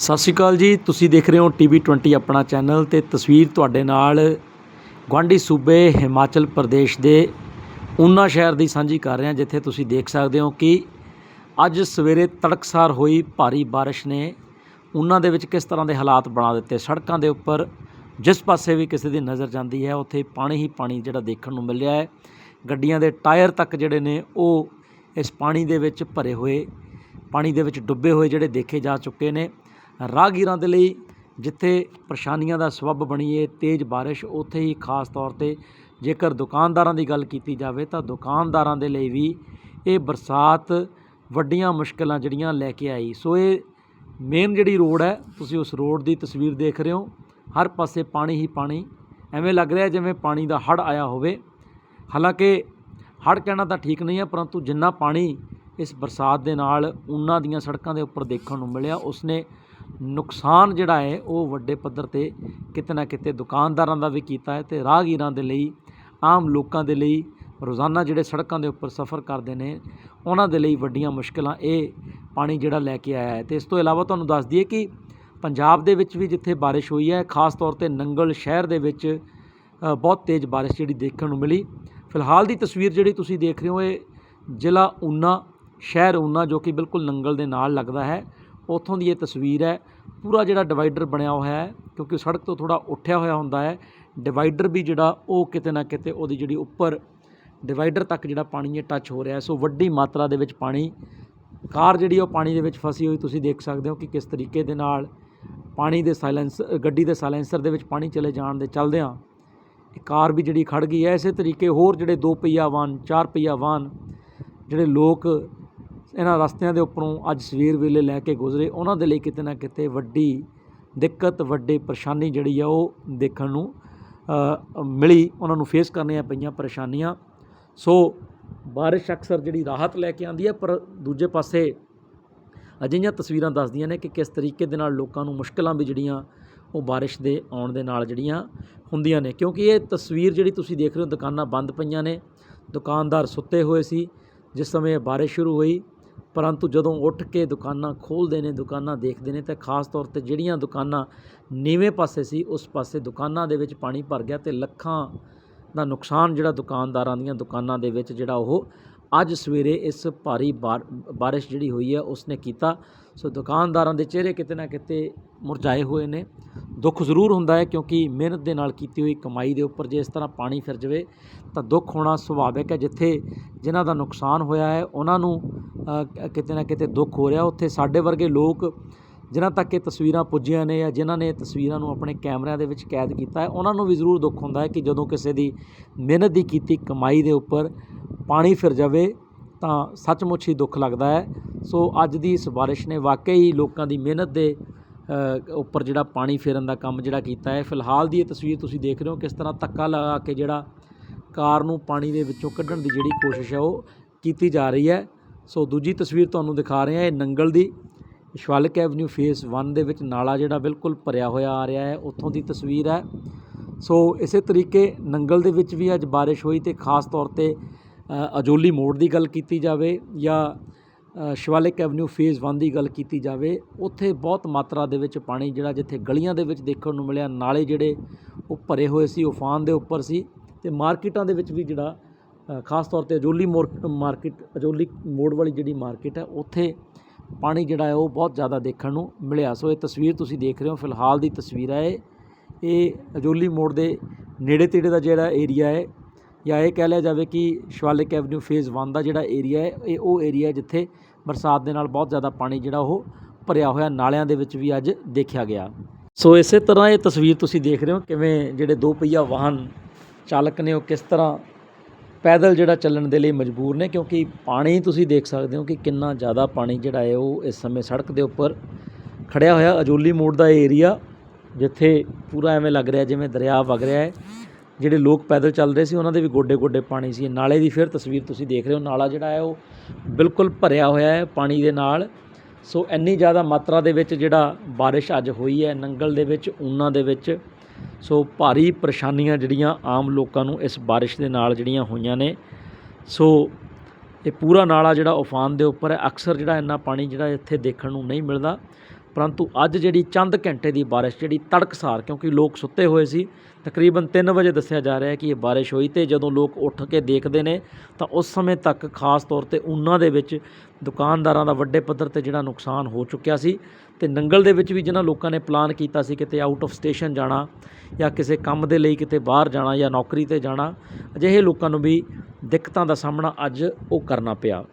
ਸਤਿ ਸ਼੍ਰੀ ਅਕਾਲ ਜੀ, ਤੁਸੀਂ ਦੇਖ ਰਹੇ ਹੋ ਟੀਵੀ 20 ਆਪਣਾ ਚੈਨਲ ਤੇ ਤਸਵੀਰ ਤੁਹਾਡੇ ਨਾਲ ਗੁਆਂਢੀ ਸੂਬੇ ਹਿਮਾਚਲ ਪ੍ਰਦੇਸ਼ ਦੇ ਊਨਾ ਸ਼ਹਿਰ ਦੀ ਸਾਂਝੀ ਕਰ ਰਹੇ ਹਾਂ ਜਿੱਥੇ ਤੁਸੀਂ ਦੇਖ ਸਕਦੇ ਹੋ ਕਿ ਅੱਜ ਸਵੇਰੇ ਤੜਕਸਾਰ ਹੋਈ ਭਾਰੀ ਬਾਰਿਸ਼ ਨੇ ਉਹਨਾਂ ਦੇ ਵਿੱਚ ਕਿਸ ਤਰ੍ਹਾਂ ਦੇ ਹਾਲਾਤ ਬਣਾ ਦਿੱਤੇ। ਸੜਕਾਂ ਦੇ ਉੱਪਰ ਜਿਸ ਪਾਸੇ ਵੀ ਕਿਸੇ ਦੀ ਨਜ਼ਰ ਜਾਂਦੀ ਹੈ, ਉੱਥੇ ਪਾਣੀ ਹੀ ਪਾਣੀ ਜਿਹੜਾ ਦੇਖਣ ਨੂੰ ਮਿਲ ਰਿਹਾ ਹੈ। ਗੱਡੀਆਂ ਦੇ ਟਾਇਰ ਤੱਕ ਜਿਹੜੇ ਨੇ, ਉਹ ਇਸ ਪਾਣੀ ਦੇ ਵਿੱਚ ਭਰੇ ਹੋਏ, ਪਾਣੀ ਦੇ ਵਿੱਚ ਡੁੱਬੇ ਹੋਏ ਜਿਹੜੇ ਦੇਖੇ ਜਾ ਚੁੱਕੇ ਨੇ। ਰਾਹਗੀਰਾਂ ਦੇ ਲਈ ਜਿੱਥੇ ਪਰੇਸ਼ਾਨੀਆਂ ਦਾ ਸਬੱਬ ਬਣੀ ਹੈ ਤੇਜ਼ ਬਾਰਿਸ਼ ਉੱਥੇ ਹੀ ਖਾਸ ਤੌਰ ਤੇ ਜੇਕਰ ਦੁਕਾਨਦਾਰਾਂ ਦੀ ਗੱਲ ਕੀਤੀ ਜਾਵੇ ਤਾਂ ਦੁਕਾਨਦਾਰਾਂ ਦੇ ਲਈ ਵੀ ਇਹ ਬਰਸਾਤ ਵੱਡੀਆਂ ਮੁਸ਼ਕਿਲਾਂ ਜਿਹੜੀਆਂ ਲੈ ਕੇ ਆਈ। ਸੋ ਇਹ ਮੇਨ ਜਿਹੜੀ ਰੋਡ ਹੈ, ਤੁਸੀਂ ਉਸ ਰੋਡ ਦੀ ਤਸਵੀਰ ਦੇਖ ਰਹੇ ਹੋ। ਹਰ ਪਾਸੇ ਪਾਣੀ ਹੀ ਪਾਣੀ। ਐਵੇਂ ਲੱਗ ਰਿਹਾ ਜਿਵੇਂ ਪਾਣੀ ਦਾ ਹੜ੍ਹ ਆਇਆ ਹੋਵੇ। ਹਾਲਾਂਕਿ ਹੜ੍ਹ ਕਹਿਣਾ ਤਾਂ ਠੀਕ ਨਹੀਂ ਹੈ, ਪਰੰਤੂ ਜਿੰਨਾ ਪਾਣੀ ਇਸ ਬਰਸਾਤ ਦੇ ਨਾਲ ਉਹਨਾਂ ਦੀਆਂ ਸੜਕਾਂ ਦੇ ਉੱਪਰ ਦੇਖਣ ਨੂੰ ਮਿਲਿਆ, ਉਸਨੇ ਨੁਕਸਾਨ ਜਿਹੜਾ ਹੈ, ਉਹ ਵੱਡੇ ਪੱਧਰ ਤੇ ਕਿਤੇ ਨਾ ਕਿਤੇ ਦੁਕਾਨਦਾਰਾਂ ਦਾ ਵੀ ਕੀਤਾ ਹੈ ਅਤੇ ਰਾਹਗੀਰਾਂ ਦੇ ਲਈ, ਆਮ ਲੋਕਾਂ ਦੇ ਲਈ, ਰੋਜ਼ਾਨਾ ਜਿਹੜੇ ਸੜਕਾਂ ਦੇ ਉੱਪਰ ਸਫ਼ਰ ਕਰਦੇ ਨੇ, ਉਹਨਾਂ ਦੇ ਲਈ ਵੱਡੀਆਂ ਮੁਸ਼ਕਿਲਾਂ ਇਹ ਪਾਣੀ ਜਿਹੜਾ ਲੈ ਕੇ ਆਇਆ ਹੈ। ਅਤੇ ਇਸ ਤੋਂ ਇਲਾਵਾ ਤੁਹਾਨੂੰ ਦੱਸ ਦਈਏ ਕਿ ਪੰਜਾਬ ਦੇ ਵਿੱਚ ਵੀ ਜਿੱਥੇ ਬਾਰਿਸ਼ ਹੋਈ ਹੈ, ਖਾਸ ਤੌਰ ਤੇ ਨੰਗਲ ਸ਼ਹਿਰ ਦੇ ਵਿੱਚ ਬਹੁਤ ਤੇਜ਼ ਬਾਰਿਸ਼ ਜਿਹੜੀ ਦੇਖਣ ਨੂੰ ਮਿਲੀ। ਫਿਲਹਾਲ ਦੀ ਤਸਵੀਰ ਜਿਹੜੀ ਤੁਸੀਂ ਦੇਖ ਰਹੇ ਹੋ, ਇਹ ਜ਼ਿਲ੍ਹਾ ਊਨਾ, ਸ਼ਹਿਰ ਊਨਾ ਜੋ ਕਿ ਬਿਲਕੁਲ ਨੰਗਲ ਦੇ ਨਾਲ ਲੱਗਦਾ ਹੈ। ਉੱਥੋਂ ਦੀ ਇਹ ਤਸਵੀਰ ਹੈ। ਪੂਰਾ ਜਿਹੜਾ ਡਿਵਾਈਡਰ ਬਣਿਆ ਹੋਇਆ ਹੈ, ਕਿਉਂਕਿ ਸੜਕ ਤੋਂ ਥੋੜਾ ਉੱਠਿਆ ਹੋਇਆ ਹੁੰਦਾ ਹੈ। ਡਿਵਾਈਡਰ ਵੀ ਜਿਹੜਾ ਉਹ ਕਿਤੇ ਨਾ ਕਿਤੇ ਉਹਦੀ ਜਿਹੜੀ ਉੱਪਰ ਡਿਵਾਈਡਰ ਤੱਕ ਜਿਹੜਾ ਪਾਣੀ ਇਹ ਟੱਚ ਹੋ ਰਿਹਾ ਸੋ ਵੱਡੀ ਮਾਤਰਾ ਦੇ ਵਿੱਚ ਪਾਣੀ, ਕਾਰ ਜਿਹੜੀ ਉਹ ਪਾਣੀ ਦੇ ਵਿੱਚ ਫਸੀ ਹੋਈ ਤੁਸੀਂ ਦੇਖ ਸਕਦੇ ਹੋ ਕਿ ਕਿਸ ਤਰੀਕੇ ਦੇ ਨਾਲ ਪਾਣੀ ਦੇ ਸਾਇਲੈਂਸ ਗੱਡੀ ਦੇ ਸਾਇਲੈਂਸਰ ਦੇ ਵਿੱਚ ਪਾਣੀ ਚਲੇ ਜਾਣ ਦੇ ਚਲਦਿਆਂ ਇਹ ਕਾਰ ਵੀ ਜਿਹੜੀ ਖੜ ਗਈ ਹੈ। ਇਸੇ ਤਰੀਕੇ ਹੋਰ ਜਿਹੜੇ ਦੋ ਪਹੀਆ ਵਾਹਨ, ਚਾਰ ਪਹੀਆ ਵਾਹਨ ਜਿਹੜੇ ਲੋਕ ਇਹਨਾਂ ਰਸਤਿਆਂ ਦੇ ਉੱਪਰੋਂ ਅੱਜ ਸਵੇਰ ਵੇਲੇ ਲੈ ਕੇ ਗੁਜ਼ਰੇ। ਉਹਨਾਂ ਦੇ ਲਈ ਕਿਤੇ ਨਾ ਕਿਤੇ ਵੱਡੀ ਦਿੱਕਤ, ਵੱਡੀ ਪਰੇਸ਼ਾਨੀ ਜਿਹੜੀ ਆ ਉਹ ਦੇਖਣ ਨੂੰ ਮਿਲੀ। ਉਹਨਾਂ ਨੂੰ ਫੇਸ ਕਰਨੀਆਂ ਪਈਆਂ ਪਰੇਸ਼ਾਨੀਆਂ। ਸੋ ਬਾਰਿਸ਼ ਅਕਸਰ ਜਿਹੜੀ ਰਾਹਤ ਲੈ ਕੇ ਆਉਂਦੀ ਹੈ, ਪਰ ਦੂਜੇ ਪਾਸੇ ਅਜਿਹੀਆਂ ਤਸਵੀਰਾਂ ਦੱਸਦੀਆਂ ਨੇ ਕਿ ਕਿਸ ਤਰੀਕੇ ਦੇ ਨਾਲ ਲੋਕਾਂ ਨੂੰ ਮੁਸ਼ਕਲਾਂ ਵੀ ਜਿਹੜੀਆਂ ਉਹ ਬਾਰਿਸ਼ ਦੇ ਆਉਣ ਦੇ ਨਾਲ ਜਿਹੜੀਆਂ ਹੁੰਦੀਆਂ ਨੇ। ਕਿਉਂਕਿ ਇਹ ਤਸਵੀਰ ਜਿਹੜੀ ਤੁਸੀਂ ਦੇਖ ਰਹੇ ਹੋ, ਦੁਕਾਨਾਂ ਬੰਦ ਪਈਆਂ ਨੇ। ਦੁਕਾਨਦਾਰ ਸੁੱਤੇ ਹੋਏ ਸੀ। ਜਿਸ ਸਮੇਂ ਇਹ ਬਾਰਿਸ਼ ਸ਼ੁਰੂ ਹੋਈ ਪਰੰਤੂ ਜਦੋਂ ਉੱਠ ਕੇ ਦੁਕਾਨਾਂ ਖੋਲ੍ਹਦੇ ਨੇ, ਦੁਕਾਨਾਂ ਦੇਖਦੇ ਨੇ, ਤਾਂ ਖਾਸ ਤੌਰ ਤੇ ਜਿਹੜੀਆਂ ਦੁਕਾਨਾਂ ਨੀਵੇਂ ਪਾਸੇ ਸੀ, ਉਸ ਪਾਸੇ ਦੁਕਾਨਾਂ ਦੇ ਵਿੱਚ ਪਾਣੀ ਭਰ ਗਿਆ ਅਤੇ ਲੱਖਾਂ ਦਾ ਨੁਕਸਾਨ ਜਿਹੜਾ ਦੁਕਾਨਦਾਰਾਂ ਦੀਆਂ ਦੁਕਾਨਾਂ ਦੇ ਵਿੱਚ ਜਿਹੜਾ ਉਹ ਅੱਜ ਸਵੇਰੇ ਇਸ ਭਾਰੀ ਬਾਰ- ਬਾਰਿਸ਼ ਜਿਹੜੀ ਹੋਈ ਹੈ, ਉਸਨੇ ਕੀਤਾ। ਸੋ ਦੁਕਾਨਦਾਰਾਂ ਦੇ ਚਿਹਰੇ ਕਿਤੇ ਨਾ ਕਿਤੇ ਮੁਰਝਾਏ ਹੋਏ ਨੇ। ਦੁੱਖ ਜ਼ਰੂਰ ਹੁੰਦਾ ਹੈ ਕਿਉਂਕਿ ਮਿਹਨਤ ਦੇ ਨਾਲ ਕੀਤੀ ਹੋਈ ਕਮਾਈ ਦੇ ਉੱਪਰ ਜੇ ਇਸ ਤਰ੍ਹਾਂ ਪਾਣੀ ਫਿਰ ਜਾਵੇ, ਤਾਂ ਦੁੱਖ ਹੋਣਾ ਸੁਭਾਵਿਕ ਹੈ। ਜਿੱਥੇ ਜਿਨ੍ਹਾਂ ਦਾ ਨੁਕਸਾਨ ਹੋਇਆ ਹੈ, ਉਹਨਾਂ ਨੂੰ ਕਿਤੇ ਨਾ ਕਿਤੇ ਦੁੱਖ ਹੋ ਰਿਹਾ। ਉੱਥੇ ਸਾਡੇ ਵਰਗੇ ਲੋਕ ਜਿਨ੍ਹਾਂ ਤੱਕ ਇਹ ਤਸਵੀਰਾਂ ਪੁੱਜੀਆਂ ਨੇ ਜਾਂ ਜਿਨ੍ਹਾਂ ਨੇ ਤਸਵੀਰਾਂ ਨੂੰ ਆਪਣੇ ਕੈਮਰਿਆਂ ਦੇ ਵਿੱਚ ਕੈਦ ਕੀਤਾ ਹੈ, ਉਹਨਾਂ ਨੂੰ ਵੀ ਜ਼ਰੂਰ ਦੁੱਖ ਹੁੰਦਾ ਹੈ ਕਿ ਜਦੋਂ ਕਿਸੇ ਦੀ ਮਿਹਨਤ ਦੀ ਕੀਤੀ ਕਮਾਈ ਦੇ ਉੱਪਰ ਪਾਣੀ ਫਿਰ ਜਾਵੇ, ਤਾਂ ਸੱਚਮੁੱਚ ਹੀ ਦੁੱਖ ਲੱਗਦਾ ਹੈ। ਸੋ ਅੱਜ ਦੀ ਇਸ ਬਾਰਿਸ਼ ਨੇ ਵਾਕਈ ਲੋਕਾਂ ਦੀ ਮਿਹਨਤ ਦੇ ਉੱਪਰ ਜਿਹੜਾ ਪਾਣੀ ਫੇਰਨ ਦਾ ਕੰਮ ਜਿਹੜਾ ਕੀਤਾ ਹੈ। ਫਿਲਹਾਲ ਦੀ ਇਹ ਤਸਵੀਰ ਤੁਸੀਂ ਦੇਖ ਰਹੇ ਹੋ ਕਿਸ ਤਰ੍ਹਾਂ ਧੱਕਾ ਲਗਾ ਕੇ ਜਿਹੜਾ ਕਾਰ ਨੂੰ ਪਾਣੀ ਦੇ ਵਿੱਚੋਂ ਕੱਢਣ ਦੀ ਜਿਹੜੀ ਕੋਸ਼ਿਸ਼ ਹੈ, ਉਹ ਕੀਤੀ ਜਾ ਰਹੀ ਹੈ। ਸੋ ਦੂਜੀ ਤਸਵੀਰ ਤੁਹਾਨੂੰ ਦਿਖਾ ਰਹੇ ਹਾਂ ਇਹ ਨੰਗਲ ਦੀ। ਸ਼ਿਵਾਲਿਕ ਐਵਨਿਊ ਫੇਸ 1 ਦੇ ਵਿੱਚ ਨਾਲਾ ਜਿਹੜਾ ਬਿਲਕੁਲ ਭਰਿਆ ਹੋਇਆ ਆ ਰਿਹਾ ਹੈ, ਉੱਥੋਂ ਦੀ ਤਸਵੀਰ ਹੈ। ਸੋ ਇਸੇ ਤਰੀਕੇ ਨੰਗਲ ਦੇ ਵਿੱਚ ਵੀ ਅੱਜ ਬਾਰਿਸ਼ ਹੋਈ ਤੇ ਖਾਸ ਤੌਰ ਤੇ ਅਜੋਲੀ ਮੋੜ ਦੀ ਗੱਲ ਕੀਤੀ ਜਾਵੇ ਜਾਂ ਸ਼ਿਵਾਲਿਕ ਐਵਨਿਊ ਫੇਜ਼ 1 ਦੀ ਗੱਲ ਕੀਤੀ ਜਾਵੇ, ਉੱਥੇ ਬਹੁਤ ਮਾਤਰਾ ਦੇ ਵਿੱਚ ਪਾਣੀ ਜਿਹੜਾ ਜਿੱਥੇ ਗਲੀਆਂ ਦੇ ਵਿੱਚ ਦੇਖਣ ਨੂੰ ਮਿਲਿਆ, ਨਾਲੇ ਜਿਹੜੇ ਉਹ ਭਰੇ ਹੋਏ ਸੀ, ਉਫਾਨ ਦੇ ਉੱਪਰ ਸੀ ਤੇ ਮਾਰਕੀਟਾਂ ਦੇ ਵਿੱਚ ਵੀ ਜਿਹੜਾ ਖਾਸ ਤੌਰ ਤੇ ਅਜੋਲੀ ਮੋੜ, ਮਾਰਕੀਟ, ਅਜੋਲੀ ਮੋੜ ਵਾਲੀ ਜਿਹੜੀ ਮਾਰਕੀਟ ਹੈ, ਉੱਥੇ ਪਾਣੀ ਜਿਹੜਾ ਹੈ ਉਹ ਬਹੁਤ ਜ਼ਿਆਦਾ ਦੇਖਣ ਨੂੰ ਮਿਲਿਆ। ਸੋ ਇਹ ਤਸਵੀਰ ਤੁਸੀਂ ਦੇਖ ਰਹੇ ਹੋ। ਫਿਲਹਾਲ ਦੀ ਤਸਵੀਰ ਹੈ ਇਹ। ਇਹ ਅਜੋਲੀ ਮੋੜ ਦੇ ਨੇੜੇ ਤੇੜੇ ਦਾ ਜਿਹੜਾ ਏਰੀਆ ਹੈ ਜਾਂ ਇਹ ਕਹਿ ਲਿਆ ਜਾਵੇ ਕਿ ਸ਼ਿਵਾਲਿਕ ਐਵਨਿਊ ਫੇਜ਼ 1 ਦਾ ਜਿਹੜਾ ਏਰੀਆ ਹੈ, ਇਹ ਉਹ ਏਰੀਆ ਜਿੱਥੇ ਬਰਸਾਤ ਦੇ ਨਾਲ ਬਹੁਤ ਜ਼ਿਆਦਾ ਪਾਣੀ ਜਿਹੜਾ ਉਹ ਭਰਿਆ ਹੋਇਆ ਨਾਲਿਆਂ ਦੇ ਵਿੱਚ ਵੀ ਅੱਜ ਦੇਖਿਆ ਗਿਆ। ਸੋ ਇਸੇ ਤਰ੍ਹਾਂ ਇਹ ਤਸਵੀਰ ਤੁਸੀਂ ਦੇਖ ਰਹੇ ਹੋ। ਕਿਵੇਂ ਜਿਹੜੇ ਦੋ ਪਹੀਆ ਵਾਹਨ ਚਾਲਕ ਨੇ ਉਹ ਕਿਸ ਤਰ੍ਹਾਂ ਪੈਦਲ ਜਿਹੜਾ ਚੱਲਣ ਦੇ ਲਈ ਮਜਬੂਰ ਨੇ, ਕਿਉਂਕਿ ਪਾਣੀ ਤੁਸੀਂ ਦੇਖ ਸਕਦੇ ਹੋ ਕਿ ਕਿੰਨਾ ਜ਼ਿਆਦਾ ਪਾਣੀ ਜਿਹੜਾ ਹੈ ਉਹ ਇਸ ਸਮੇਂ ਸੜਕ ਦੇ ਉੱਪਰ ਖੜਿਆ ਹੋਇਆ, ਅਜੋਲੀ ਮੋੜ ਦਾ ਏਰੀਆ, ਜਿੱਥੇ ਪੂਰਾ ਐਵੇਂ ਲੱਗ ਰਿਹਾ ਜਿਵੇਂ ਦਰਿਆ ਵਗ ਰਿਹਾ ਹੈ। ਜਿਹੜੇ ਲੋਕ ਪੈਦਲ ਚੱਲ ਰਹੇ ਸੀ, ਉਹਨਾਂ ਦੇ ਵੀ ਗੋਡੇ ਗੋਡੇ ਪਾਣੀ ਸੀ। ਨਾਲੇ ਦੀ ਫਿਰ ਤਸਵੀਰ ਤੁਸੀਂ ਦੇਖ ਰਹੇ ਹੋ, ਨਾਲਾ ਜਿਹੜਾ ਹੈ ਉਹ ਬਿਲਕੁਲ ਭਰਿਆ ਹੋਇਆ ਹੈ ਪਾਣੀ ਦੇ ਨਾਲ। ਸੋ ਇੰਨੀ ਜ਼ਿਆਦਾ ਮਾਤਰਾ ਦੇ ਵਿੱਚ ਜਿਹੜਾ ਬਾਰਿਸ਼ ਅੱਜ ਹੋਈ ਹੈ, ਨੰਗਲ ਦੇ ਵਿੱਚ, ਊਨਾ ਦੇ ਵਿੱਚ ਸੋ ਭਾਰੀ ਪਰੇਸ਼ਾਨੀਆਂ ਜਿਹੜੀਆਂ ਆਮ ਲੋਕਾਂ ਨੂੰ ਇਸ ਬਾਰਿਸ਼ ਦੇ ਨਾਲ ਜਿਹੜੀਆਂ ਹੋਈਆਂ ਨੇ। ਸੋ ਇਹ ਪੂਰਾ ਨਾਲਾ ਜਿਹੜਾ ਉਫਾਨ ਦੇ ਉੱਪਰ ਹੈ, ਅਕਸਰ ਜਿਹੜਾ ਇੰਨਾ ਪਾਣੀ ਜਿਹੜਾ ਇੱਥੇ ਦੇਖਣ ਨੂੰ ਨਹੀਂ ਮਿਲਦਾ। ਪਰੰਤੂ ਅੱਜ ਜਿਹੜੀ ਚੰਦ ਘੰਟੇ ਦੀ ਬਾਰਿਸ਼, ਜਿਹੜੀ ਤੜਕਸਾਰ, ਕਿਉਂਕਿ ਲੋਕ ਸੁੱਤੇ ਹੋਏ ਸੀ, ਤਕਰੀਬਨ 3 ਵਜੇ ਦੱਸਿਆ ਜਾ ਰਿਹਾ ਹੈ ਕਿ ਇਹ ਬਾਰਿਸ਼ ਹੋਈ ਤੇ ਜਦੋਂ ਲੋਕ ਉੱਠ ਕੇ ਦੇਖਦੇ ਨੇ, ਤਾਂ ਉਸ ਸਮੇਂ ਤੱਕ ਖਾਸ ਤੌਰ ਤੇ ਉਹਨਾਂ ਦੇ ਵਿੱਚ ਦੁਕਾਨਦਾਰਾਂ ਦਾ ਵੱਡੇ ਪੱਧਰ ਤੇ ਜਿਹੜਾ ਨੁਕਸਾਨ ਹੋ ਚੁੱਕਿਆ ਸੀ। ਤੇ ਨੰਗਲ ਦੇ ਵਿੱਚ ਵੀ ਜਿਨ੍ਹਾਂ ਲੋਕਾਂ ਨੇ ਪਲਾਨ ਕੀਤਾ ਸੀ ਕਿਤੇ ਆਊਟ ਆਫ ਸਟੇਸ਼ਨ ਜਾਣਾ ਜਾਂ ਕਿਸੇ ਕੰਮ ਦੇ ਲਈ ਕਿਤੇ ਬਾਹਰ ਜਾਣਾ ਜਾਂ ਨੌਕਰੀ ਤੇ ਜਾਣਾ ਅਜਿਹੇ ਲੋਕਾਂ ਨੂੰ ਵੀ ਦਿੱਕਤਾਂ ਦਾ ਸਾਹਮਣਾ ਅੱਜ ਉਹ ਕਰਨਾ ਪਿਆ।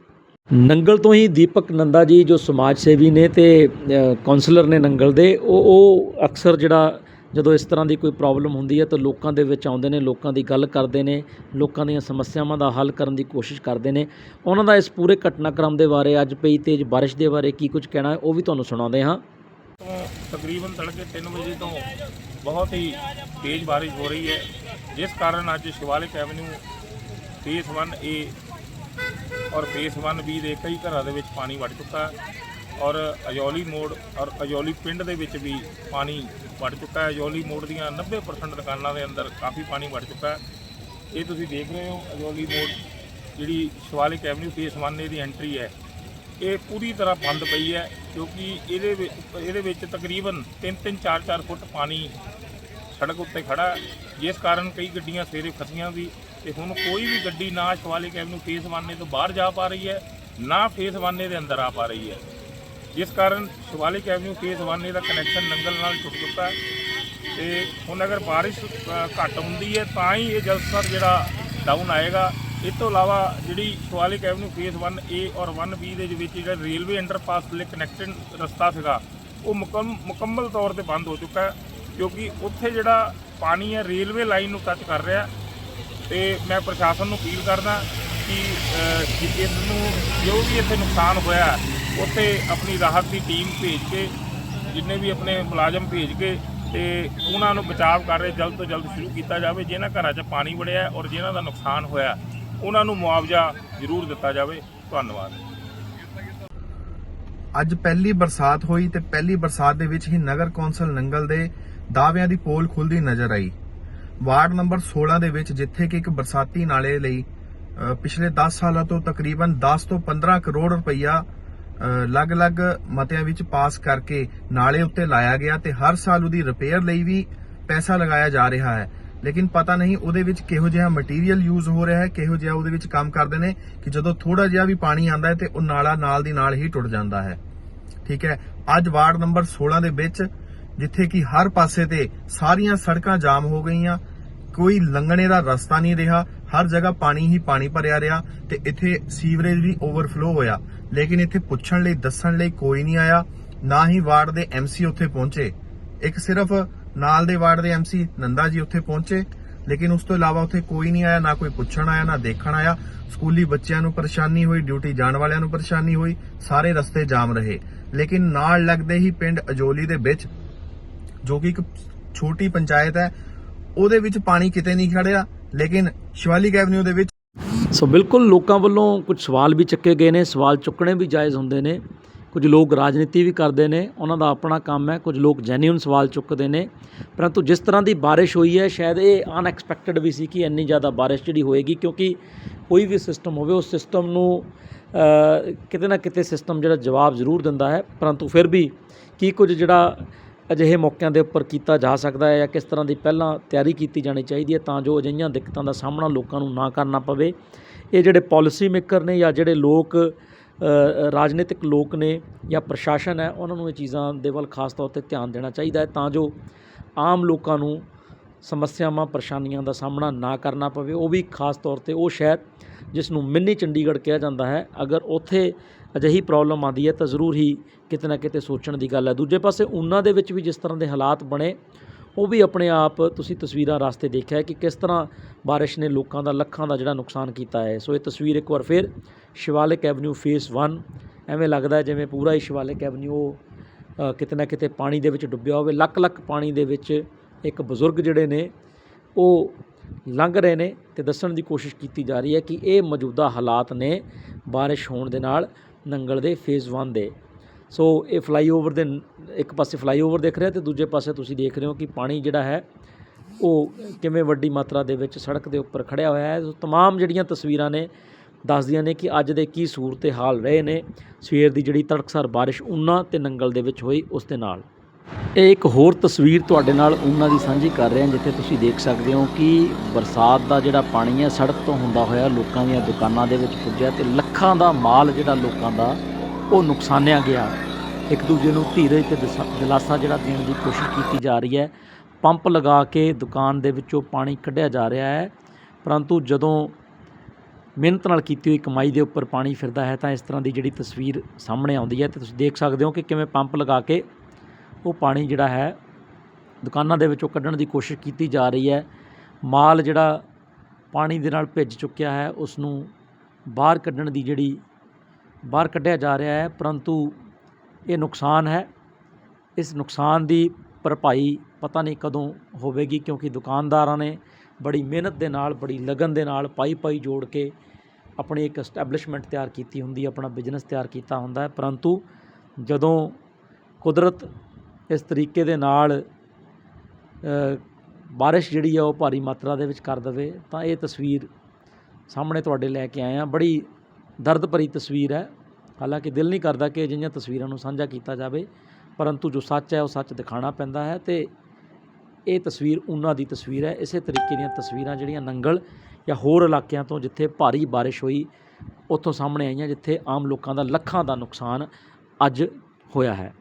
ਨੰਗਲ ਤੋਂ ਹੀ ਦੀਪਕ ਨੰਦਾ ਜੀ ਜੋ ਸਮਾਜ ਸੇਵੀ ਨੇ ਤੇ ਅ, ਕਾਉਂਸਲਰ ਨੇ ਨੰਗਲ ਦੇ ਉਹ ਉਹ ਅਕਸਰ ਜਿਹੜਾ ਜਦੋਂ ਇਸ ਤਰ੍ਹਾਂ ਦੀ ਕੋਈ ਪ੍ਰੋਬਲਮ ਹੁੰਦੀ ਹੈ ਤਾਂ ਲੋਕਾਂ ਦੇ ਵਿੱਚ ਆਉਂਦੇ ਨੇ, ਲੋਕਾਂ ਦੀ ਗੱਲ ਕਰਦੇ ਨੇ, ਲੋਕਾਂ ਦੀਆਂ ਸਮੱਸਿਆਵਾਂ ਦਾ ਹੱਲ ਕਰਨ ਦੀ ਕੋਸ਼ਿਸ਼ ਕਰਦੇ ਨੇ। ਉਹਨਾਂ ਦਾ ਇਸ ਪੂਰੇ ਘਟਨਾਕ੍ਰਮ ਦੇ ਬਾਰੇ ਅੱਜ ਪਈ ਤੇਜ਼ ਬਾਰਿਸ਼ ਦੇ ਬਾਰੇ ਕੀ ਕੁਝ ਕਹਿਣਾ ਹੈ, ਉਹ ਵੀ ਤੁਹਾਨੂੰ ਸੁਣਾਉਂਦੇ ਹਾਂ। ਤਕਰੀਬਨ ਤੜਕੇ 3 ਵਜੇ ਤੋਂ ਬਹੁਤ ਹੀ ਤੇਜ਼ ਬਾਰਿਸ਼ ਹੋ ਰਹੀ ਹੈ। ਜਿਸ ਕਾਰਨ ਅੱਜ ਸ਼ਿਵਾਲਿਕ ਐਵਨਿਊ ਫੇਸ 1A ਔਰ ਫੇਸ 1B ਦੇ ਕਈ ਘਰਾਂ ਦੇ ਵਿੱਚ ਪਾਣੀ ਵੜ ਚੁੱਕਾ ਹੈ। ਔਰ ਅਜੌਲੀ ਮੋੜ ਔਰ ਅਜੌਲੀ ਪਿੰਡ ਦੇ ਵਿੱਚ ਵੀ ਪਾਣੀ ਵੜ ਚੁੱਕਾ ਹੈ। ਅਜੌਲੀ ਮੋੜ ਦੀਆਂ 90% ਦੁਕਾਨਾਂ ਦੇ ਅੰਦਰ ਕਾਫੀ ਪਾਣੀ ਵੜ ਚੁੱਕਾ ਹੈ। ਇਹ ਤੁਸੀਂ ਦੇਖ ਰਹੇ ਹੋ, ਅਜੋਲੀ ਮੋੜ ਜਿਹੜੀ ਸ਼ਿਵਾਲਿਕ ਐਵਨਿਊ ਫੇਸ 1A ਦੀ ਐਂਟਰੀ ਹੈ। ਇਹ ਪੂਰੀ ਤਰ੍ਹਾਂ ਬੰਦ ਪਈ ਹੈ, ਕਿਉਂਕਿ ਇਹਦੇ ਵਿੱਚ ਇਹਦੇ ਵਿੱਚ ਤਕਰੀਬਨ 3-3 4-4 ਫੁੱਟ ਪਾਣੀ ਸੜਕ ਉੱਤੇ ਖੜਾ ਜਿਸ ਕਾਰਨ ਕਈ ਗੱਡੀਆਂ ਸਵੇਰੇ ਫਸੀਆਂ ਵੀ, ਤੇ ਹੁਣ ਕੋਈ ਵੀ ਗੱਡੀ ਨਾ ਸ਼ਿਵਾਲਿਕ ਐਵਨਿਊ ਫੇਸ 1 ਤੋਂ ਬਾਹਰ ਜਾ ਪਾ ਰਹੀ ਹੈ, ਨਾ ਫੇਸ 1 ਦੇ ਅੰਦਰ ਆ ਪਾ ਰਹੀ ਹੈ। ਜਿਸ ਕਾਰਨ ਸ਼ਿਵਾਲਿਕ ਐਵਨਿਊ ਫੇਸ 1 ਦਾ ਕਨੈਕਸ਼ਨ ਨੰਗਲ ਨਾਲ ਟੁੱਟ ਚੁੱਕਾ ਹੈ ਤੇ ਹੁਣ ਅਗਰ ਬਾਰਿਸ਼ ਘੱਟ ਹੁੰਦੀ ਹੈ ਤਾਂ ਹੀ ਇਹ ਜਲਸਰ ਜਿਹੜਾ ਡਾਊਨ ਆਏਗਾ। ਇਸ ਤੋਂ ਇਲਾਵਾ ਜਿਹੜੀ ਸ਼ਿਵਾਲਿਕ ਐਵਨਿਊ ਫੇਸ 1A ਔਰ 1B ਦੇ ਵਿੱਚ ਜਿਹੜਾ ਰੇਲਵੇ ਅੰਡਰਪਾਸ ਲਈ ਕਨੈਕਟਡ ਰਸਤਾ ਸੀਗਾ, ਉਹ ਮੁਕੰਮ, ਮੁਕੰਮਲ ਤੌਰ ਤੇ ਬੰਦ ਹੋ ਚੁੱਕਾ ਹੈ ਕਿਉਂਕਿ ਉੱਥੇ ਜਿਹੜਾ ਪਾਣੀ ਹੈ ਰੇਲਵੇ ਲਾਈਨ ਨੂੰ ਟੱਚ ਕਰ ਰਿਹਾ ਤੇ ਮੈਂ ਪ੍ਰਸ਼ਾਸਨ ਨੂੰ ਅਪੀਲ ਕਰਦਾ ਕਿ ਇਸ ਨੂੰ ਜੋ ਵੀ ਇੱਥੇ ਨੁਕਸਾਨ ਹੋਇਆ ਉੱਥੇ ਆਪਣੀ ਰਾਹਤ ਦੀ ਟੀਮ ਭੇਜ ਕੇ, ਜਿੰਨੇ ਵੀ ਆਪਣੇ ਮੁਲਾਜ਼ਮ ਭੇਜ ਕੇ ਤੇ ਉਹਨਾਂ ਨੂੰ ਬਚਾਅ ਕਰ ਰਹੇ ਜਲਦ ਤੋਂ ਜਲਦ ਸ਼ੁਰੂ ਕੀਤਾ ਜਾਵੇ, ਜਿਨ੍ਹਾਂ ਘਰਾਂ 'ਚ ਪਾਣੀ ਵੜਿਆ ਔਰ ਜਿਨ੍ਹਾਂ ਦਾ ਨੁਕਸਾਨ ਹੋਇਆ, ਉਹਨਾਂ ਨੂੰ ਮੁਆਵਜ਼ਾ ਜ਼ਰੂਰ ਦਿੱਤਾ ਜਾਵੇ। ਧੰਨਵਾਦ। ਅੱਜ ਪਹਿਲੀ ਬਰਸਾਤ ਹੋਈ ਤੇ ਪਹਿਲੀ ਬਰਸਾਤ ਦੇ ਵਿੱਚ ਹੀ ਨਗਰ ਕੌਂਸਲ ਨੰਗਲ ਦੇ ਦਾਅਵਿਆਂ ਦੀ ਪੋਲ ਖੁੱਲਦੀ ਨਜ਼ਰ ਆਈ। ਵਾਰਡ ਨੰਬਰ 16 ਦੇ ਵਿੱਚ, ਜਿੱਥੇ ਕਿ ਇੱਕ ਬਰਸਾਤੀ ਨਾਲੇ ਲਈ ਪਿਛਲੇ 10 ਸਾਲਾਂ ਤੋਂ ਤਕਰੀਬਨ 10 ਤੋਂ 15 ਕਰੋੜ ਰੁਪਈਆ ਅਲੱਗ-ਅਲੱਗ ਮਤਿਆਂ ਵਿੱਚ ਪਾਸ ਕਰਕੇ ਨਾਲੇ ਉੱਤੇ ਲਾਇਆ ਗਿਆ ਤੇ ਹਰ ਸਾਲ ਉਹਦੀ ਰਿਪੇਅਰ ਲਈ ਵੀ ਪੈਸਾ ਲਗਾਇਆ ਜਾ ਰਿਹਾ ਹੈ। ਲੇਕਿਨ ਪਤਾ ਨਹੀਂ ਉਹਦੇ ਵਿੱਚ ਕਿਹੋ ਜਿਹਾ ਮਟੀਰੀਅਲ ਯੂਜ਼ ਹੋ ਰਿਹਾ ਹੈ, ਕਿਹੋ ਜਿਹਾ ਉਹਦੇ ਵਿੱਚ ਕੰਮ ਕਰਦੇ ਨੇ ਕਿ ਜਦੋਂ ਥੋੜਾ ਜਿਹਾ ਵੀ ਪਾਣੀ ਆਂਦਾ ਹੈ ਤੇ ਉਹ ਨਾਲਾ ਨਾਲ ਦੀ ਨਾਲ ਹੀ ਟੁੱਟ ਜਾਂਦਾ ਹੈ। ਠੀਕ ਹੈ, ਅੱਜ ਵਾਰਡ ਨੰਬਰ 16 ਦੇ ਵਿੱਚ ਜਿੱਥੇ ਕਿ ਹਰ ਪਾਸੇ ਤੇ ਸਾਰੀਆਂ ਸੜਕਾਂ ਜਾਮ ਹੋ ਗਈਆਂ, ਕੋਈ ਲੰਘਣੇ ਦਾ ਰਸਤਾ ਨਹੀਂ ਰਿਹਾ ਹਰ ਜਗ੍ਹਾ ਪਾਣੀ ਹੀ ਪਾਣੀ ਭਰਿਆ ਰਿਹਾ ਤੇ ਇੱਥੇ ਸੀਵਰੇਜ ਵੀ ਓਵਰਫਲੋ ਹੋਇਆ। ਲੇਕਿਨ ਇੱਥੇ ਪੁੱਛਣ ਲਈ, ਦੱਸਣ ਲਈ ਕੋਈ ਨਹੀਂ ਆਇਆ, ਨਾ ਹੀ ਵਾਰਡ ਦੇ ਐਮਸੀ ਉੱਥੇ ਪਹੁੰਚੇ। ਇੱਕ ਸਿਰਫ ਨਾਲ ਦੇ ਵਾਰਡ ਦੇ ਐਮਸੀ ਨੰਦਾ ਜੀ ਉੱਥੇ ਪਹੁੰਚੇ, ਲੇਕਿਨ ਉਸ ਤੋਂ ਇਲਾਵਾ ਉੱਥੇ ਕੋਈ ਨਹੀਂ ਆਇਆ, ਨਾ ਕੋਈ ਪੁੱਛਣ ਆਇਆ, ਨਾ ਦੇਖਣ ਆਇਆ। ਸਕੂਲੀ ਬੱਚਿਆਂ ਨੂੰ ਪਰੇਸ਼ਾਨੀ ਹੋਈ, ਡਿਊਟੀ ਜਾਣ ਵਾਲਿਆਂ ਨੂੰ ਪਰੇਸ਼ਾਨੀ ਹੋਈ, ਸਾਰੇ ਰਸਤੇ ਜਾਮ ਰਹੇ। ਲੇਕਿਨ ਨਾਲ ਲੱਗਦੇ ਹੀ ਪਿੰਡ ਅਜੋਲੀ ਦੇ ਵਿੱਚ, ਜੋ ਕਿ ਇੱਕ ਛੋਟੀ ਪੰਚਾਇਤ ਹੈ, ਉਹਦੇ ਵਿੱਚ ਪਾਣੀ ਕਿਤੇ ਨਹੀਂ ਖੜਿਆ। ਲੇਕਿਨ ਸ਼ਿਵਾਲਿਕ ਐਵਨਿਊ ਦੇ ਵਿੱਚ ਸੋ ਬਿਲਕੁਲ ਲੋਕਾਂ ਵੱਲੋਂ ਕੁਝ ਸਵਾਲ ਵੀ ਚੱਕੇ ਗਏ ਨੇ, ਸਵਾਲ ਚੁੱਕਣੇ ਵੀ ਜਾਇਜ਼ ਹੁੰਦੇ ਨੇ, ਕੁਝ ਲੋਕ ਰਾਜਨੀਤੀ ਵੀ ਕਰਦੇ ਨੇ, ਉਹਨਾਂ ਦਾ ਆਪਣਾ ਕੰਮ ਹੈ, ਕੁਝ ਲੋਕ ਜੈਨੂਇਨ ਸਵਾਲ ਚੁੱਕਦੇ ਨੇ, ਪਰੰਤੂ ਜਿਸ ਤਰ੍ਹਾਂ ਦੀ ਬਾਰਿਸ਼ ਹੋਈ ਹੈ, ਸ਼ਾਇਦ ਇਹ ਅਨਐਕਸਪੈਕਟਡ ਵੀ ਸੀ ਕਿ ਇੰਨੀ ਜ਼ਿਆਦਾ ਬਾਰਿਸ਼ ਜਿਹੜੀ ਹੋਏਗੀ, ਕਿਉਂਕਿ ਕੋਈ ਵੀ ਸਿਸਟਮ ਹੋਵੇ, ਉਸ ਸਿਸਟਮ ਨੂੰ ਕਿਤੇ ਨਾ ਕਿਤੇ ਸਿਸਟਮ ਜਿਹੜਾ ਜਵਾਬ ਜ਼ਰੂਰ ਦਿੰਦਾ ਹੈ, ਪਰੰਤੂ ਫਿਰ ਵੀ ਕੀ ਕੁਝ ਜਿਹੜਾ ਅਜਿਹੇ ਮੌਕਿਆਂ ਦੇ ਉੱਪਰ ਕੀਤਾ ਜਾ ਸਕਦਾ ਹੈ ਜਾਂ ਕਿਸ ਤਰ੍ਹਾਂ ਦੀ ਪਹਿਲਾਂ ਤਿਆਰੀ ਕੀਤੀ ਜਾਣੀ ਚਾਹੀਦੀ ਹੈ ਤਾਂ ਜੋ ਅਜਿਹੀਆਂ ਦਿੱਕਤਾਂ ਦਾ ਸਾਹਮਣਾ ਲੋਕਾਂ ਨੂੰ ਨਾ ਕਰਨਾ ਪਵੇ। ਇਹ ਜਿਹੜੇ ਪੋਲਿਸੀ ਮੇਕਰ ਨੇ ਜਾਂ ਜਿਹੜੇ ਲੋਕ ਰਾਜਨੀਤਿਕ ਲੋਕ ਨੇ ਜਾਂ ਪ੍ਰਸ਼ਾਸਨ ਹੈ, ਉਹਨਾਂ ਨੂੰ ਇਹ ਚੀਜ਼ਾਂ ਦੇ ਵੱਲ ਖਾਸ ਤੌਰ ਤੇ ਧਿਆਨ ਦੇਣਾ ਚਾਹੀਦਾ ਹੈ ਤਾਂ ਜੋ ਆਮ ਲੋਕਾਂ ਨੂੰ ਸਮੱਸਿਆਵਾਂ, ਪਰੇਸ਼ਾਨੀਆਂ ਦਾ ਸਾਹਮਣਾ ਨਾ ਕਰਨਾ ਪਵੇ। ਉਹ ਵੀ ਖਾਸ ਤੌਰ ਤੇ ਉਹ ਸ਼ਹਿਰ ਜਿਸ ਨੂੰ ਮਿੰਨੀ ਚੰਡੀਗੜ੍ਹ ਕਿਹਾ ਜਾਂਦਾ ਹੈ, ਅਗਰ ਉੱਥੇ ਅਜਿਹੀ ਪ੍ਰੋਬਲਮ ਆਉਂਦੀ ਹੈ ਤਾਂ ਜ਼ਰੂਰ ਹੀ ਕਿਤੇ ਨਾ ਕਿਤੇ ਸੋਚਣ ਦੀ ਗੱਲ ਹੈ। ਦੂਜੇ ਪਾਸੇ ਉਹਨਾਂ ਦੇ ਵਿੱਚ ਵੀ ਜਿਸ ਤਰ੍ਹਾਂ ਦੇ ਹਾਲਾਤ ਬਣੇ, ਉਹ ਵੀ ਆਪਣੇ ਆਪ ਤੁਸੀਂ ਤਸਵੀਰਾਂ ਰਸਤੇ ਦੇਖਿਆ ਕਿ ਕਿਸ ਤਰ੍ਹਾਂ ਬਾਰਿਸ਼ ਨੇ ਲੋਕਾਂ ਦਾ, ਲੱਖਾਂ ਦਾ ਜਿਹੜਾ ਨੁਕਸਾਨ ਕੀਤਾ ਹੈ। ਸੋ ਇਹ ਤਸਵੀਰ ਇੱਕ ਵਾਰ ਫਿਰ ਸ਼ਿਵਾਲਿਕ ਐਵਨਿਊ ਫੇਸ 1 ਐਵੇਂ ਲੱਗਦਾ ਜਿਵੇਂ ਪੂਰਾ ਹੀ ਸ਼ਿਵਾਲਿਕ ਐਵਨਿਊ ਕਿਤੇ ਨਾ ਕਿਤੇ ਪਾਣੀ ਦੇ ਵਿੱਚ ਡੁੱਬਿਆ ਹੋਵੇ। ਲੱਖ ਲੱਖ ਪਾਣੀ ਦੇ ਵਿੱਚ ਇੱਕ ਬਜ਼ੁਰਗ ਜਿਹੜੇ ਨੇ, ਉਹ ਲੰਘ ਰਹੇ ਨੇ ਤੇ ਦੱਸਣ ਦੀ ਕੋਸ਼ਿਸ਼ ਕੀਤੀ ਜਾ ਰਹੀ ਹੈ ਕਿ ਇਹ ਮੌਜੂਦਾ ਹਾਲਾਤ ਨੇ ਬਾਰਿਸ਼ ਹੋਣ ਦੇ ਨਾਲ। ਨੰਗਲ ਦੇ ਫੇਜ਼ 1 ਦੇ ਸੋ ਇਹ ਫਲਾਈਓਵਰ ਦੇ ਨ- ਇੱਕ ਪਾਸੇ ਫਲਾਈਓਵਰ ਦੇਖ ਰਿਹਾ ਤੇ ਦੂਜੇ ਪਾਸੇ ਤੁਸੀਂ ਦੇਖ ਰਹੇ ਹੋ ਕਿ ਪਾਣੀ ਜਿਹੜਾ ਹੈ ਉਹ ਕਿਵੇਂ ਵੱਡੀ ਮਾਤਰਾ ਦੇ ਵਿੱਚ ਸੜਕ ਦੇ ਉੱਪਰ ਖੜਿਆ ਹੋਇਆ ਹੈ ਸੋ तमाम ਜਿਹੜੀਆਂ ਤਸਵੀਰਾਂ ਨੇ ਦੱਸਦੀਆਂ ਨੇ ਕਿ ਅੱਜ ਦੇ ਕੀ ਸੂਰਤ ਹਾਲ ਰਹੇ ਨੇ ਸਵੇਰ ਦੀ ਜਿਹੜੀ ਤੜਕਸਾਰ ਬਾਰਿਸ਼ ਉਹਨਾਂ ਤੇ ਨੰਗਲ ਦੇ ਵਿੱਚ ਹੋਈ ਉਸ ਦੇ ਨਾਲ ਇਹ ਇੱਕ ਹੋਰ ਤਸਵੀਰ ਤੁਹਾਡੇ ਨਾਲ ਉਹਨਾਂ ਦੀ ਸਾਂਝੀ ਕਰ ਰਹੇ ਹਾਂ ਜਿੱਥੇ ਤੁਸੀਂ ਦੇਖ ਸਕਦੇ ਹੋ ਕਿ ਬਰਸਾਤ ਦਾ ਜਿਹੜਾ ਪਾਣੀ ਹੈ, ਸੜਕ ਤੋਂ ਹੁੰਦਾ ਹੋਇਆ ਲੋਕਾਂ ਦੀਆਂ ਦੁਕਾਨਾਂ ਦੇ ਵਿੱਚ ਪੁੱਜਿਆ ਤੇ ਲੱਖਾਂ ਦਾ ਮਾਲ ਜਿਹੜਾ ਲੋਕਾਂ ਦਾ ਉਹ ਨੁਕਸਾਨਿਆ ਗਿਆ। ਇੱਕ ਦੂਜੇ ਨੂੰ ਧੀਰਜ ਤੇ ਦਿਸਾ- ਦਿਲਾਸਾ ਜਿਹੜਾ ਦੇਣ ਦੀ ਕੋਸ਼ਿਸ਼ ਕੀਤੀ ਜਾ ਰਹੀ ਹੈ। ਪੰਪ ਲਗਾ ਕੇ ਦੁਕਾਨ ਦੇ ਵਿੱਚੋਂ ਪਾਣੀ ਕੱਢਿਆ ਜਾ ਰਿਹਾ ਹੈ, ਪਰੰਤੂ ਜਦੋਂ ਮਿਹਨਤ ਨਾਲ ਕੀਤੀ ਹੋਈ ਕਮਾਈ ਦੇ ਉੱਪਰ ਪਾਣੀ ਫਿਰਦਾ ਹੈ, ਤਾਂ ਇਸ ਤਰ੍ਹਾਂ ਦੀ ਜਿਹੜੀ ਤਸਵੀਰ ਸਾਹਮਣੇ ਆਉਂਦੀ ਹੈ। ਤੇ ਤੁਸੀਂ ਦੇਖ ਸਕਦੇ ਹੋ ਕਿ ਕਿਵੇਂ ਪੰਪ ਲਗਾ ਕੇ ਉਹ ਪਾਣੀ ਜਿਹੜਾ ਹੈ, ਦੁਕਾਨਾਂ ਦੇ ਵਿੱਚੋਂ ਕੱਢਣ ਦੀ ਕੋਸ਼ਿਸ਼ ਕੀਤੀ ਜਾ ਰਹੀ ਹੈ। ਮਾਲ ਜਿਹੜਾ ਪਾਣੀ ਦੇ ਨਾਲ ਭਿੱਜ ਚੁੱਕਿਆ ਹੈ ਉਸ ਨੂੰ ਬਾਹਰ ਕੱਢਣ ਦੀ ਜਿਹੜੀ, ਬਾਹਰ ਕੱਢਿਆ ਜਾ ਰਿਹਾ ਹੈ, ਪਰੰਤੂ ਇਹ ਨੁਕਸਾਨ ਹੈ। ਇਸ ਨੁਕਸਾਨ ਦੀ ਭਰਪਾਈ ਪਤਾ ਨਹੀਂ ਕਦੋਂ ਹੋਵੇਗੀ, ਕਿਉਂਕਿ ਦੁਕਾਨਦਾਰਾਂ ਨੇ ਬੜੀ ਮਿਹਨਤ ਦੇ ਨਾਲ, ਬੜੀ ਲਗਨ ਦੇ ਨਾਲ ਪਾਈ ਪਾਈ ਜੋੜ ਕੇ ਆਪਣੀ ਇੱਕ ਐਸਟੈਬਲਿਸ਼ਮੈਂਟ ਤਿਆਰ ਕੀਤੀ ਹੁੰਦੀ ਆਪਣਾ ਬਿਜ਼ਨਸ ਤਿਆਰ ਕੀਤਾ ਹੁੰਦਾ ਹੈ। ਪਰੰਤੂ ਜਦੋਂ ਕੁਦਰਤ ਇਸ ਤਰੀਕੇ ਦੇ ਨਾਲ ਬਾਰਿਸ਼ ਜਿਹੜੀ ਆ ਉਹ ਭਾਰੀ ਮਾਤਰਾ ਦੇ ਵਿੱਚ ਕਰ ਦੇਵੇ, ਤਾਂ ਇਹ ਤਸਵੀਰ ਸਾਹਮਣੇ ਤੁਹਾਡੇ ਲੈ ਕੇ ਆਏ ਆ ਬੜੀ ਦਰਦ ਭਰੀ ਤਸਵੀਰ ਹੈ। ਹਾਲਾਂਕਿ ਦਿਲ ਨਹੀਂ ਕਰਦਾ ਕਿ ਅਜਿਹੀਆਂ ਤਸਵੀਰਾਂ ਨੂੰ ਸਾਂਝਾ ਕੀਤਾ ਜਾਵੇ, ਪਰੰਤੂ ਜੋ ਸੱਚ ਹੈ ਉਹ ਸੱਚ ਦਿਖਾਣਾ ਪੈਂਦਾ ਹੈ ਤੇ ਇਹ ਤਸਵੀਰ ਉਹਨਾਂ ਦੀ ਤਸਵੀਰ ਹੈ। ਇਸੇ ਤਰੀਕੇ ਦੀਆਂ ਤਸਵੀਰਾਂ ਜਿਹੜੀਆਂ ਨੰਗਲ ਜਾਂ ਹੋਰ ਇਲਾਕਿਆਂ ਤੋਂ ਜਿੱਥੇ ਭਾਰੀ ਬਾਰਿਸ਼ ਹੋਈ, ਉੱਥੋਂ ਸਾਹਮਣੇ ਆਈਆਂ, ਜਿੱਥੇ ਆਮ ਲੋਕਾਂ ਦਾ ਲੱਖਾਂ ਦਾ ਨੁਕਸਾਨ ਅੱਜ ਹੋਇਆ ਹੈ।